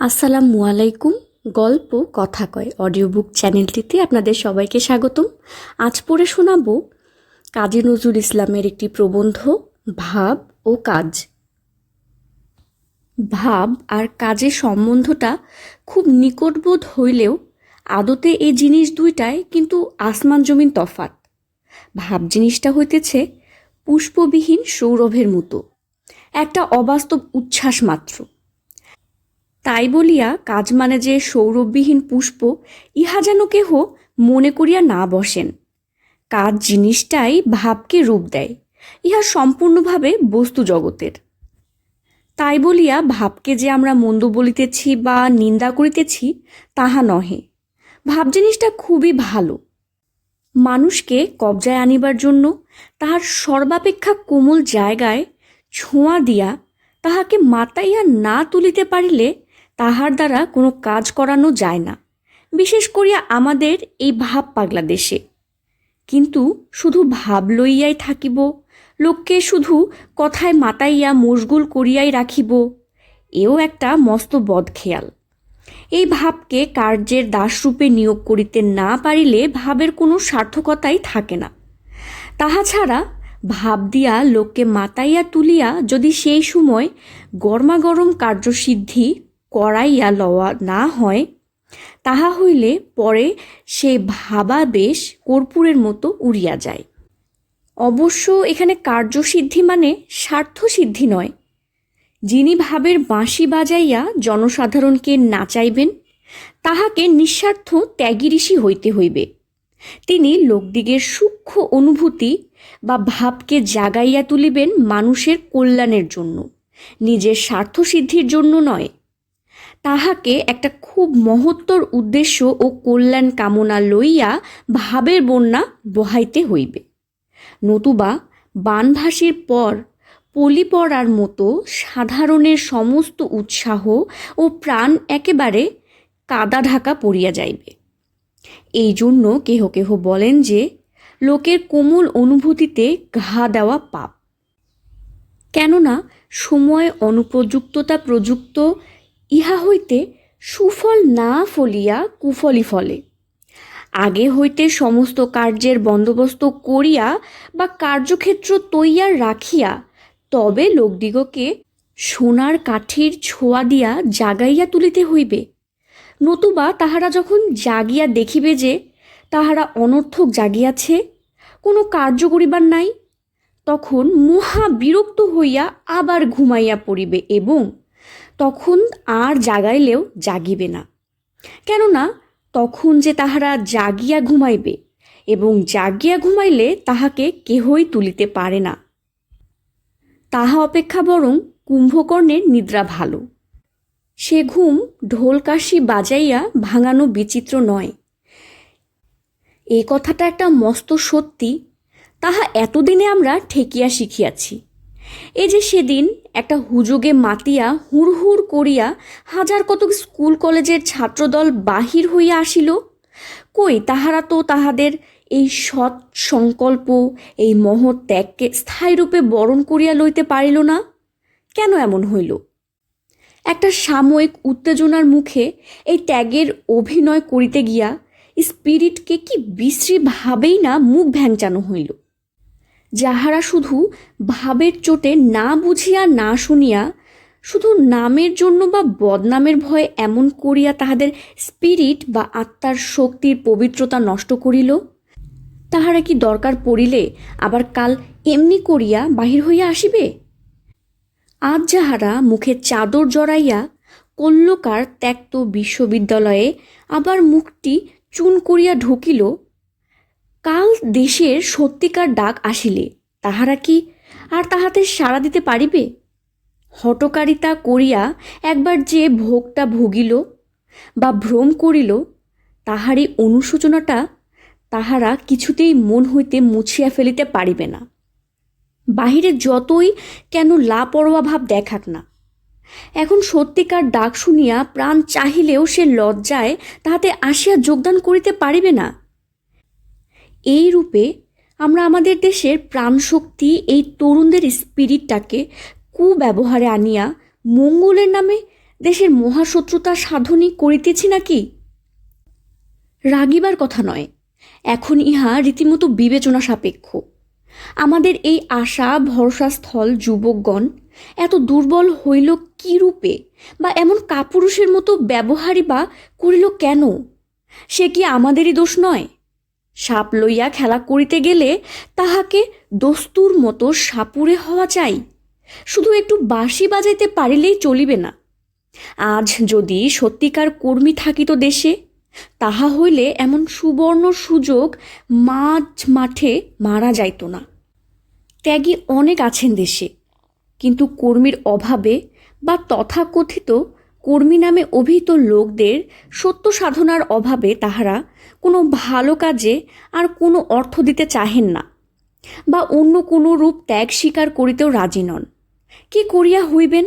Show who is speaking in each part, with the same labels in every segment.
Speaker 1: আসসালামু আলাইকুম। গল্প কথা কয় অডিও বুক চ্যানেলটিতে আপনাদের সবাইকে স্বাগতম। আজ পড়ে শোনাব কাজী নজরুল ইসলামের একটি প্রবন্ধ, ভাব ও কাজ। ভাব আর কাজের সম্বন্ধটা খুব নিকটবোধ হইলেও আদতে এই জিনিস দুইটায় কিন্তু আসমান জমিন তফাত ভাব জিনিসটা হইতেছে পুষ্পবিহীন সৌরভের মতো, একটা অবাস্তব উচ্ছ্বাস মাত্র। তাই বলিয়া কাজ মানে যে সৌরভবিহীন পুষ্প, ইহা যেন কেহ মনে করিয়া না বসেন। কাজ জিনিসটাই ভাবকে রূপ দেয়, ইহা সম্পূর্ণভাবে বস্তু জগতের। তাই বলিয়া ভাবকে যে আমরা মন্দ বলিতেছি বা নিন্দা করিতেছি, তাহা নহে। ভাব জিনিসটা খুবই ভালো। মানুষকে কবজায় আনিবার জন্য তাহার সর্বাপেক্ষা কোমল জায়গায় ছোঁয়া দিয়া তাহাকে মাতাইয়া না তুলিতে পারিলে তাহার দ্বারা কোনো কাজ করানো যায় না। বিশেষ করিয়া আমাদের এই ভাব পাগলা দেশে কিন্তু শুধু ভাব লইয়াই থাকিব, লোককে শুধু কথায় মাতাইয়া মশগুল করিয়াই রাখিব, এও একটা মস্ত বদ খেয়াল এই ভাবকে কার্যের দাসরূপে নিয়োগ করিতে না পারিলে ভাবের কোনো সার্থকতাই থাকে না। তাহা ছাড়া ভাব দিয়া লোককে মাতাইয়া তুলিয়া যদি সেই সময় গরমাগরম কার্যসিদ্ধি করাইয়া লওয়া না হয়, তাহা হইলে পরে সে ভাবা বেশ কর্পূরের মতো উড়িয়া যায়। অবশ্য এখানে কার্যসিদ্ধি মানে স্বার্থসিদ্ধি নয়। যিনি ভাবের বাঁশি বাজাইয়া জনসাধারণকে নাচাইবেন, তাহাকে নিঃস্বার্থ ত্যাগী ঋষি হইতে হইবে। তিনি লোকদিগের সূক্ষ্ম অনুভূতি বা ভাবকে জাগাইয়া তুলিবেন মানুষের কল্যাণের জন্য, নিজের স্বার্থসিদ্ধির জন্য নয়। তাহাকে একটা খুব মহত্তর উদ্দেশ্য ও কল্যাণ কামনা লইয়া ভাবের বন্যা বহাইতে হইবে। নতুবা বানভাসির পর পলি পড়ার মতো সাধারণের সমস্ত উৎসাহ ও প্রাণ একেবারে কাদা ঢাকা পড়িয়া যাইবে। এই জন্য কেহ কেহ বলেন যে, লোকের কোমল অনুভূতিতে ঘা দেওয়া পাপ। কেননা সময় অনুপযুক্ততা প্রযুক্ত ইহা হইতে সুফল না ফলিয়া কুফলি ফলে। আগে হইতে সমস্ত কার্যের বন্দোবস্ত করিয়া বা কার্যক্ষেত্র তৈয়ার রাখিয়া তবে লোকদিগকে সোনার কাঠির ছোঁয়া দিয়া জাগাইয়া তুলিতে হইবে। নতুবা তাহারা যখন জাগিয়া দেখিবে যে তাহারা অনর্থক জাগিয়াছে, কোনো কার্য করিবার নাই, তখন মহা বিরক্ত হইয়া আবার ঘুমাইয়া পড়িবে এবং তখন আর জাগাইলেও জাগিবে না। কেননা তখন যে তাহারা জাগিয়া ঘুমাইবে এবং জাগিয়া ঘুমাইলে তাহাকে কেহই তুলিতে পারে না। তাহা অপেক্ষা বরং কুম্ভকর্ণের নিদ্রা ভালো। সে ঘুম ঢোলকাশি বাজাইয়া ভাঙানো বিচিত্র নয়। এই কথাটা একটা মস্ত সত্যি, তাহা এতদিনে আমরা ঠেকিয়া শিখিয়াছি। এ যে সেদিন একটা হুজুগে মাতিয়া হুড়হুড় করিয়া হাজার কতক স্কুল কলেজের ছাত্রদল বাহির হইয়া আসিল। কই, তাহারা তো তাহাদের এই সৎ সংকল্প, এই মহৎ ত্যাগকে স্থায়ীরূপে বরণ করিয়া লইতে পারিল না? কেন এমন হইল? একটা সাময়িক উত্তেজনার মুখে এই ত্যাগের অভিনয় করিতে গিয়া স্পিরিটকে কি বিশ্রী ভাবেই না মুখ ভ্যাংচানো হইল। যাহারা শুধু ভাবের চোটে না বুঝিয়া না শুনিয়া, শুধু নামের জন্য বা বদনামের ভয়ে এমন করিয়া তাহাদের স্পিরিট বা আত্মার শক্তির পবিত্রতা নষ্ট করিল? তাহারা কি দরকার পড়িলে আবার কাল এমনি করিয়া বাহির হইয়া আসিবে? আজ যাহারা মুখে চাদর জড়াইয়া কল্যকার ত্যক্ত বিশ্ববিদ্যালয়ে আবার মুখটি চুন করিয়া ঢুকিল কাল দেশের সত্যিকার ডাক আসিলে, তাহারা কি আর তাহাতে সাড়া দিতে পারিবে? হটকারিতা করিয়া একবার যে ভোগটা ভুগিল বা ভ্রম করিল, তাহারই অনুশোচনাটা তাহারা কিছুতেই মন হইতে মুছিয়া ফেলিতে পারিবে না। বাহিরে যতই কেন লাপরোয়া ভাব দেখাক না। এখন সত্যিকার ডাক শুনিয়া প্রাণ চাহিলেও সে লজ্জায় তাহাতে আসিয়া যোগদান করিতে পারিবে না। এই রূপে আমরা আমাদের দেশের প্রাণশক্তি, এই তরুণদের স্পিরিটটাকে কুব্যবহারে আনিয়া মঙ্গলের নামে দেশের মহাশত্রুতা সাধনই করিতেছি নাকি? রাগিবার কথা নয়, এখন ইহা রীতিমতো বিবেচনা সাপেক্ষ। আমাদের এই আশা ভরসাস্থল যুবকগণ, এত দুর্বল হইল কি রূপে বা এমন কাপুরুষের মতো ব্যবহারই বা করিল কেন? সে কি আমাদেরই দোষ নয়? সাপ লইয়া খেলা করিতে গেলে তাহাকে দস্তুর মতো সাপুরে হওয়া চাই। শুধু একটু বাঁশি বাজাইতে পারিলেই চলিবে না। আজ যদি সত্যিকার কর্মী থাকিত দেশে, তাহা হইলে এমন সুবর্ণ সুযোগ মাঝ মাঠে মারা যাইত না। ত্যাগী অনেক আছেন দেশে, কিন্তু কর্মীর অভাবে বা তথাকথিত কর্মী নামে অভিহিত লোকদের সত্য সাধনার অভাবে তাহারা কোনো ভালো কাজে আর কোনো অর্থ দিতে চাহেন না বা অন্য কোনো রূপ ত্যাগ স্বীকার করিতেও রাজি নন। কি করিয়া হইবেন?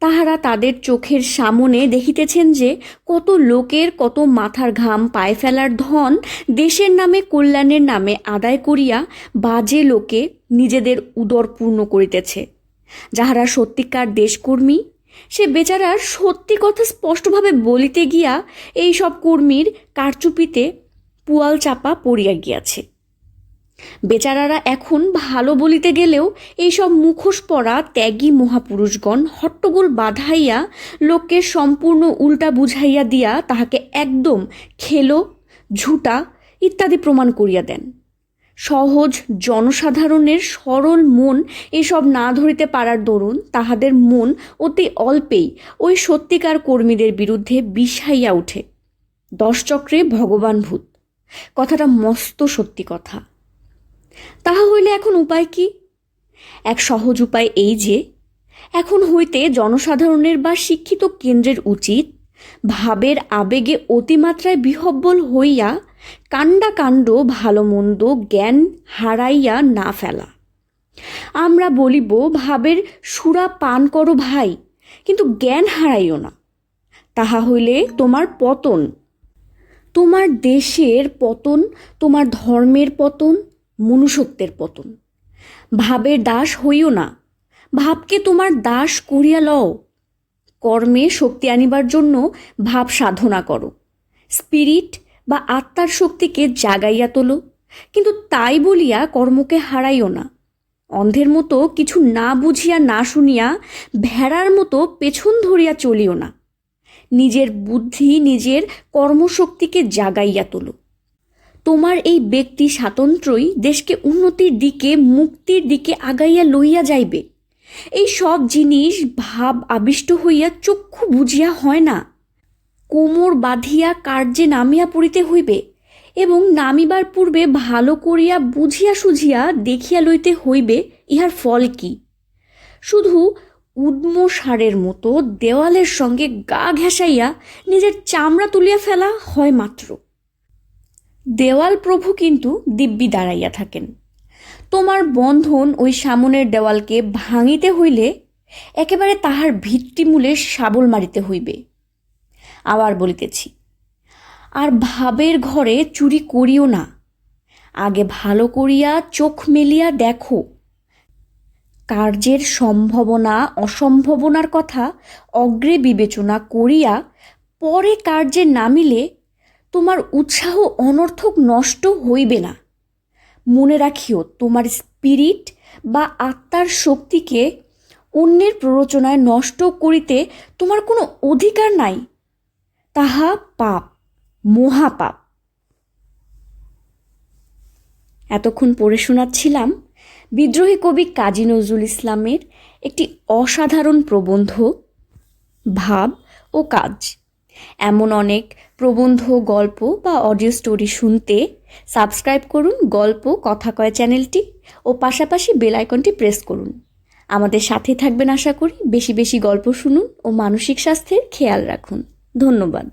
Speaker 1: তাহারা তাদের চোখের সামনে দেখিতেছেন যে কত লোকের কত মাথার ঘাম পায়ে ফেলার ধন দেশের নামে কল্যাণের নামে আদায় করিয়া বাজে লোকে নিজেদের উদর পূর্ণ করিতেছে। যাহারা সত্যিকার দেশকর্মী সে বেচারার সত্যি কথা স্পষ্টভাবে বলিতে গিয়া এই সব কর্মীর কারচুপিতে পুয়াল চাপা পড়িয়া গিয়াছে। বেচারারা এখন ভালো বলিতে গেলেও এইসব মুখোশ পরা ত্যাগী মহাপুরুষগণ হট্টগোল বাধাইয়া লোককে সম্পূর্ণ উল্টা বুঝাইয়া দিয়া তাহাকে একদম খেলো, ঝুটা ইত্যাদি প্রমাণ করিয়া দেন। সহজ জনসাধারণের সরল মন এসব না ধরিতে পারার দরুন তাহাদের মন অতি অল্পেই ওই সত্যিকার কর্মীদের বিরুদ্ধে বিষাইয়া ওঠে দশচক্রে ভগবান ভূত। কথাটা মস্ত সত্যি কথা। তাহা হইলে এখন উপায় কি? এক সহজ উপায় এই যে, এখন হইতে জনসাধারণের বা শিক্ষিত কেন্দ্রের উচিত ভাবের আবেগে অতিমাত্রায় বিহব্বল হইয়া কাণ্ডা কাণ্ড, ভালো মন্দ, জ্ঞান হারাইয়া না ফেলা। আমরা বলিব, ভাবের সুরা পান করো ভাই, কিন্তু জ্ঞান হারাইও না। তাহা হইলে তোমার পতন। তোমার দেশের পতন, তোমার ধর্মের পতন, মনুষ্যত্বের পতন। ভাবের দাস হইও না। ভাবকে তোমার দাস করিয়া লও। কর্মে শক্তি আনিবার জন্য ভাব সাধনা করো। স্পিরিট বা আত্মার শক্তিকে জাগাইয়া তোলো, কিন্তু তাই বলিয়া কর্মকে হারাইও না। অন্ধের মতো কিছু না বুঝিয়া না শুনিয়া ভেড়ার মতো পেছন ধরিয়া চলিও না। নিজের বুদ্ধি, নিজের কর্মশক্তিকে জাগাইয়া তোলো। তোমার এই ব্যক্তি স্বাতন্ত্র্যই দেশকে উন্নতির দিকে, মুক্তির দিকে আগাইয়া লইয়া যাইবে। এই সব জিনিস ভাব আবিষ্ট হইয়া চক্ষু বুঝিয়া হয় না। কোমর বাঁধিয়া কার্যে নামিয়া পড়িতে হইবে এবং নামিবার পূর্বে ভালো করিয়া বুঝিয়া সুঝিয়া দেখিয়া লইতে হইবে, ইহার ফল কি? শুধু উদ্ম সারের মতো দেওয়ালের সঙ্গে গা ঘেঁষাইয়া নিজের চামড়া তুলিয়া ফেলা হয় মাত্র। দেওয়াল প্রভু কিন্তু দিব্যি দাঁড়াইয়া থাকেন। তোমার বন্ধন ওই সামনের দেওয়ালকে ভাঙিতে হইলে একেবারে তাহার ভিত্তিমূলে শাবল মারিতে হইবে। আবার বলিতেছি, আর ভাবের ঘরে চুরি করিও না। আগে ভালো করিয়া চোখ মেলিয়া দেখো। কার্যের সম্ভাবনা, অসম্ভাবনার কথা অগ্রে বিবেচনা করিয়া পরে কার্যে নামিলে তোমার উৎসাহ অনর্থক নষ্ট হইবে না। মনে রাখিও, তোমার স্পিরিট বা আত্মার শক্তিকে অন্যের প্ররোচনায় নষ্ট করিতে তোমার কোনো অধিকার নাই। তাহা পাপ মহাপাপ এতক্ষণ পড়ে শোনাচ্ছিলাম, বিদ্রোহী কবি কাজী নজরুল ইসলামের একটি অসাধারণ প্রবন্ধ, ভাব ও কাজ। এমন অনেক প্রবন্ধ, গল্প বা অডিও স্টোরি শুনতে সাবস্ক্রাইব করুন গল্প, কথা কয় চ্যানেলটি ও পাশাপাশি বেল আইকনটি প্রেস করুন। আমাদের সাথে থাকবেন আশা করি বেশি বেশি গল্প শুনুন ও মানসিক স্বাস্থ্যের খেয়াল রাখুন। ধন্যবাদ।